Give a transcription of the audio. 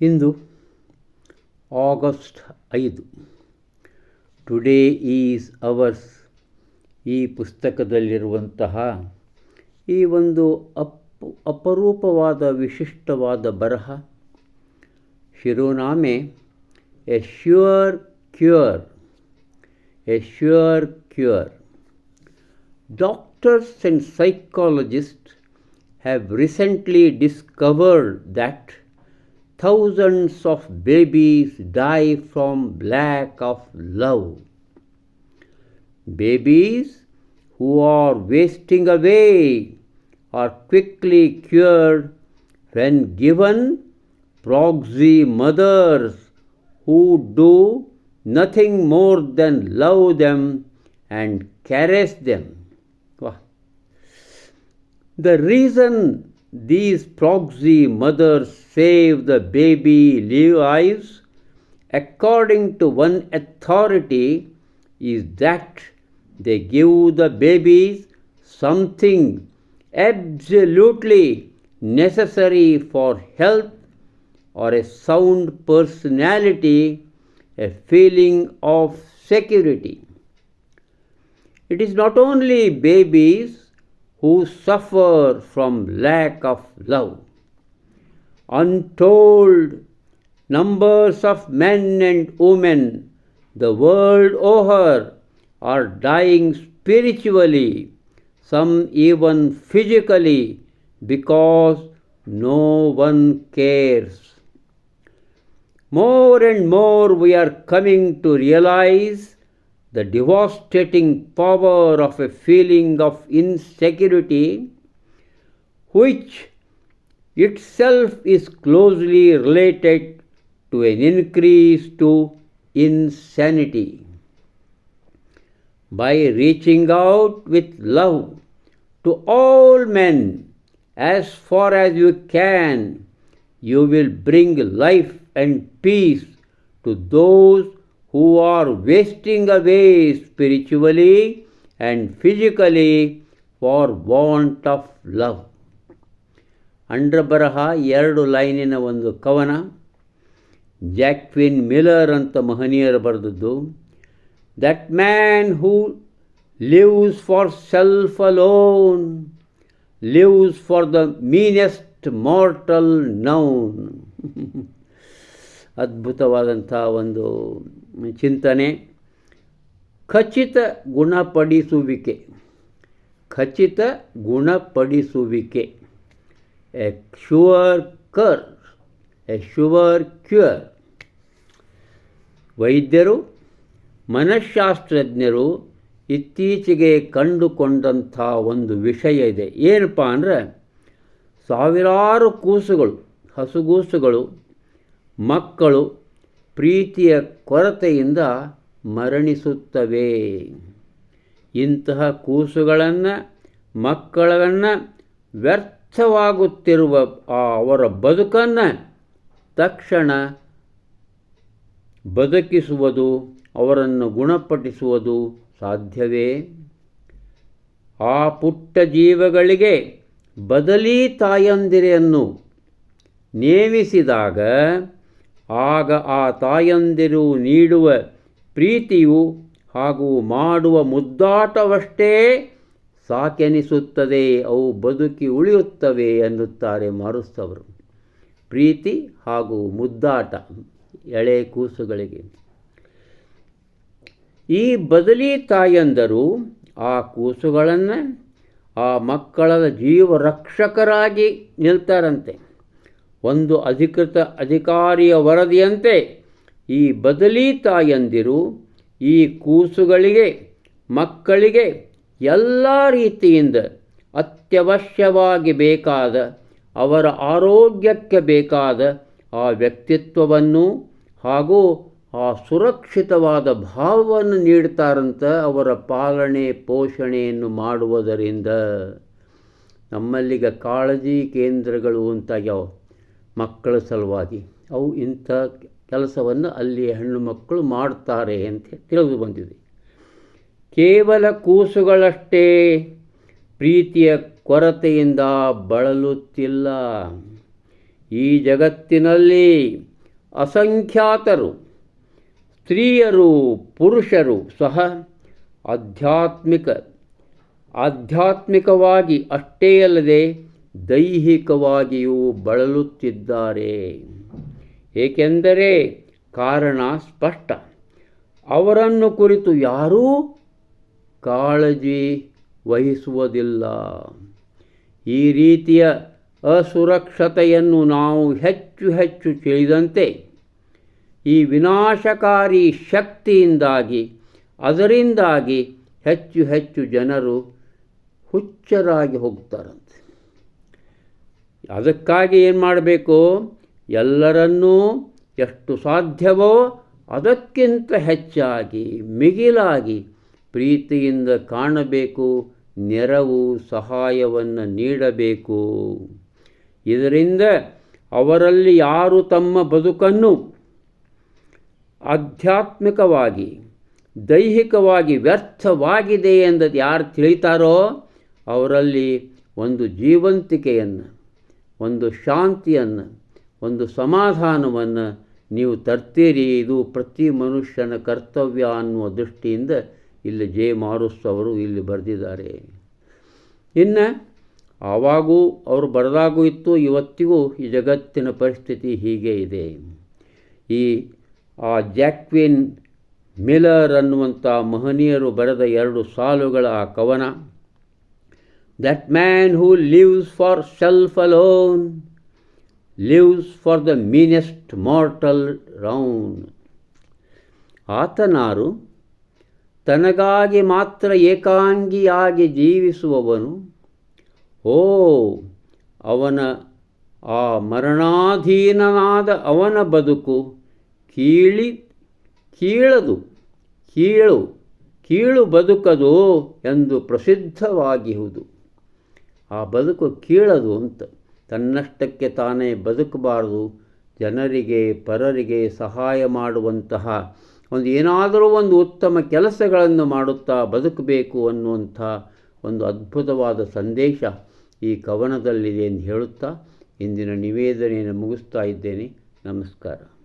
ಇಂದು August ಐದು. Today is ours ಈ ಪುಸ್ತಕದಲ್ಲಿರುವಂತಹ ಈ ಒಂದು ಅಪ್, ಅಪರೂಪವಾದ, ವಿಶಿಷ್ಟವಾದ ಬರಹ, ಶಿರೋನಾಮೆ a sure cure a sure cure doctors and psychologist have recently discovered that thousands of babies die from lack of love. Babies who are wasting away are quickly cured when given proxy mothers who do nothing more than love them and caress them. The reason these proxy mothers save the baby lives, according to one authority, is that they give the babies something absolutely necessary for health or a sound personality, a feeling of security. It is not only babies who suffer from lack of love. Untold numbers of men and women the world over are dying spiritually, some even physically, because no one cares. More and more we are coming to realize the devastating power of a feeling of insecurity, which itself is closely related to an increase to insanity. By reaching out with love to all men as far as you can, you will bring life and peace to those who are wasting away spiritually and physically for want of love. ಅಂಡ್ರ ಬರಹ ಎರಡು ಲೈನಿನ ಒಂದು ಕವನ Joaquin ಮಿಲರ್ ಅಂತ ಮಹನೀಯರು ಬರೆದದ್ದು that man who lives for self alone lives for the meanest mortal known ಅದ್ಭುತವಾದಂಥ ಒಂದು ಚಿಂತನೆ. ಖಚಿತ ಗುಣಪಡಿಸುವಿಕೆ. ಖಚಿತ ಗುಣಪಡಿಸುವಿಕೆ. A sure cure a sure cure ವೈದ್ಯರು ಮನಃಶಾಸ್ತ್ರಜ್ಞರು ಇತ್ತೀಚೆಗೆ ಕಂಡುಕೊಂಡಂಥ ಒಂದು ವಿಷಯ ಇದೆ. ಏನಪ್ಪ ಅಂದರೆ ಸಾವಿರಾರು ಕೂಸುಗಳು, ಹಸುಗೂಸುಗಳು ಮಕ್ಕಳು ಪ್ರೀತಿಯ ಕೊರತೆಯಿಂದ ಮರಣಿಸುತ್ತವೆ. ಇಂತಹ ಕೂಸುಗಳನ್ನು, ಮಕ್ಕಳನ್ನು ವ್ಯರ್ಥವಾಗುತ್ತಿರುವ ಅವರ ಬದುಕನ್ನು ತಕ್ಷಣ ಬದುಕಿಸುವುದು, ಅವರನ್ನು ಗುಣಪಡಿಸುವುದು ಸಾಧ್ಯವೇ? ಆ ಪುಟ್ಟ ಜೀವಗಳಿಗೆ ಬದಲಿ ತಾಯಂದಿರೆಯನ್ನು ನೇಮಿಸಿದಾಗ ಆಗ ಆ ತಾಯಂದಿರು ನೀಡುವ ಪ್ರೀತಿಯು ಹಾಗೂ ಮಾಡುವ ಮುದ್ದಾಟವಷ್ಟೇ ಸಾಕೆನಿಸುತ್ತದೆ, ಅವು ಬದುಕಿ ಉಳಿಯುತ್ತವೆ ಎನ್ನುತ್ತಾರೆ ಮಾರುಸ್ತವರು. ಪ್ರೀತಿ ಹಾಗೂ ಮುದ್ದಾಟ, ಎಳೆ ಕೂಸುಗಳಿಗೆ. ಈ ಬದಲಿ ತಾಯಂದರು ಆ ಕೂಸುಗಳನ್ನು ಆ ಮಕ್ಕಳ ಜೀವ ರಕ್ಷಕರಾಗಿ ನಿಲ್ತಾರಂತೆ. ಒಂದು ಅಧಿಕೃತ ಅಧಿಕಾರಿಯ ವರದಿಯಂತೆ ಈ ಬದಲಿ ತಾಯಂದಿರು ಈ ಕೂಸುಗಳಿಗೆ, ಮಕ್ಕಳಿಗೆ ಎಲ್ಲ ರೀತಿಯಿಂದ ಅತ್ಯವಶ್ಯವಾಗಿ ಬೇಕಾದ, ಅವರ ಆರೋಗ್ಯಕ್ಕೆ ಬೇಕಾದ ಆ ವ್ಯಕ್ತಿತ್ವವನ್ನು ಹಾಗೂ ಆ ಸುರಕ್ಷಿತವಾದ ಭಾವವನ್ನು ನೀಡ್ತಾರಂತ ಅವರ ಪಾಲನೆ ಪೋಷಣೆಯನ್ನು ಮಾಡುವುದರಿಂದ ನಮ್ಮಲ್ಲಿಗ ಕಾಳಜಿ ಕೇಂದ್ರಗಳು ಅಂತ ಯಾವ ಮಕ್ಕಳ ಸಲುವಾಗಿ. ಅವು ಇಂಥ ಕೆಲಸವನ್ನು ಅಲ್ಲಿ ಹೆಣ್ಣು ಮಕ್ಕಳು ಮಾಡ್ತಾರೆ ಅಂತ ತಿಳಿದು ಬಂದಿದೆ. ಕೇವಲ ಕೂಸುಗಳಷ್ಟೇ ಪ್ರೀತಿಯ ಕೊರತೆಯಿಂದ ಬಳಲುತ್ತಿಲ್ಲ. ಈ ಜಗತ್ತಿನಲ್ಲಿ ಅಸಂಖ್ಯಾತರು, ಸ್ತ್ರೀಯರು, ಪುರುಷರು ಸಹ ಆಧ್ಯಾತ್ಮಿಕ, ಆಧ್ಯಾತ್ಮಿಕವಾಗಿ ಅಷ್ಟೇ ಅಲ್ಲದೆ ದೈಹಿಕವಾಗಿಯೂ ಬಳಲುತ್ತಿದ್ದಾರೆ. ಏಕೆಂದರೆ ಕಾರಣ ಸ್ಪಷ್ಟ. ಅವರನ್ನು ಕುರಿತು ಯಾರೂ ಕಾಳಜಿ ವಹಿಸುವುದಿಲ್ಲ. ಈ ರೀತಿಯ ಅಸುರಕ್ಷತೆಯನ್ನು ನಾವು ಹೆಚ್ಚು ಹೆಚ್ಚು ತಿಳಿದಂತೆ ಈ ವಿನಾಶಕಾರಿ ಶಕ್ತಿಯಿಂದಾಗಿ, ಅದರಿಂದಾಗಿ ಹೆಚ್ಚು ಹೆಚ್ಚು ಜನರು ಹುಚ್ಚರಾಗಿ ಹೋಗ್ತಾರಂತೆ ಅದಕ್ಕಾಗಿ ಏನು ಮಾಡಬೇಕು? ಎಲ್ಲರನ್ನೂ ಎಷ್ಟು ಸಾಧ್ಯವೋ ಅದಕ್ಕಿಂತ ಹೆಚ್ಚಾಗಿ, ಮಿಗಿಲಾಗಿ ಪ್ರೀತಿಯಿಂದ ಕಾಣಬೇಕು, ನೆರವು, ಸಹಾಯವನ್ನು ನೀಡಬೇಕು. ಇದರಿಂದ ಅವರಲ್ಲಿ ಯಾರು ತಮ್ಮ ಬದುಕನ್ನು ಆಧ್ಯಾತ್ಮಿಕವಾಗಿ, ದೈಹಿಕವಾಗಿ ವ್ಯರ್ಥವಾಗಿದೆ ಎಂದದ್ದು ಯಾರು ತಿಳಿತಾರೋ ಅವರಲ್ಲಿ ಒಂದು ಜೀವಂತಿಕೆಯನ್ನು ಒಂದು ಶಾಂತಿಯನ್ನು, ಒಂದು ಸಮಾಧಾನವನ್ನು ನೀವು ತರ್ತೀರಿ. ಇದು ಪ್ರತಿ ಮನುಷ್ಯನ ಕರ್ತವ್ಯ ಅನ್ನುವ ದೃಷ್ಟಿಯಿಂದ ಇಲ್ಲಿ ಜೆ. ಮಾರುಸ್ ಅವರು ಇಲ್ಲಿ ಬರೆದಿದ್ದಾರೆ. ಇನ್ನು ಆವಾಗೂ ಅವರು ಬರೆದಾಗೂ ಇತ್ತು, ಇವತ್ತಿಗೂ ಈ ಜಗತ್ತಿನ ಪರಿಸ್ಥಿತಿ ಹೀಗೆ ಇದೆ. ಈ, ಆ ಜಾಕ್ವಿನ್ ಮಿಲರ್ ಅನ್ನುವಂಥ ಮಹನೀಯರು ಬರೆದ ಎರಡು ಸಾಲುಗಳ ಆ ಕವನ that man who lives for self alone lives for the meanest mortal round ಆತನಾರು ತನಗಾಗಿ ಮಾತ್ರ ಏಕಾಂಗಿಯಾಗಿ ಜೀವಿಸುವವನು. ಓ, ಅವನ, ಆ ಮರಣಾಧೀನನಾದ ಅವನ ಬದುಕು ಕೀಳಿ, ಕೀಳದು, ಕೀಳು ಕೀಳು ಬದುಕದು ಎಂದು ಪ್ರಸಿದ್ಧವಾಗಿಹುದು. ಆ ಬದುಕು ಕೀಳದು ಅಂತ. ತನ್ನಷ್ಟಕ್ಕೆ ತಾನೇ ಬದುಕಬಾರದು, ಜನರಿಗೆ, ಪರರಿಗೆ ಸಹಾಯ ಮಾಡುವಂತಹ ಒಂದು ಏನಾದರೂ ಒಂದು ಉತ್ತಮ ಕೆಲಸಗಳನ್ನು ಮಾಡುತ್ತಾ ಬದುಕಬೇಕು ಅನ್ನುವಂಥ ಒಂದು ಅದ್ಭುತವಾದ ಸಂದೇಶ ಈ ಕವನದಲ್ಲಿದೆ ಎಂದು ಹೇಳುತ್ತಾ ಇಂದಿನ ನಿವೇದನೆಯನ್ನು ಮುಗಿಸ್ತಾ ಇದ್ದೇನೆ. ನಮಸ್ಕಾರ.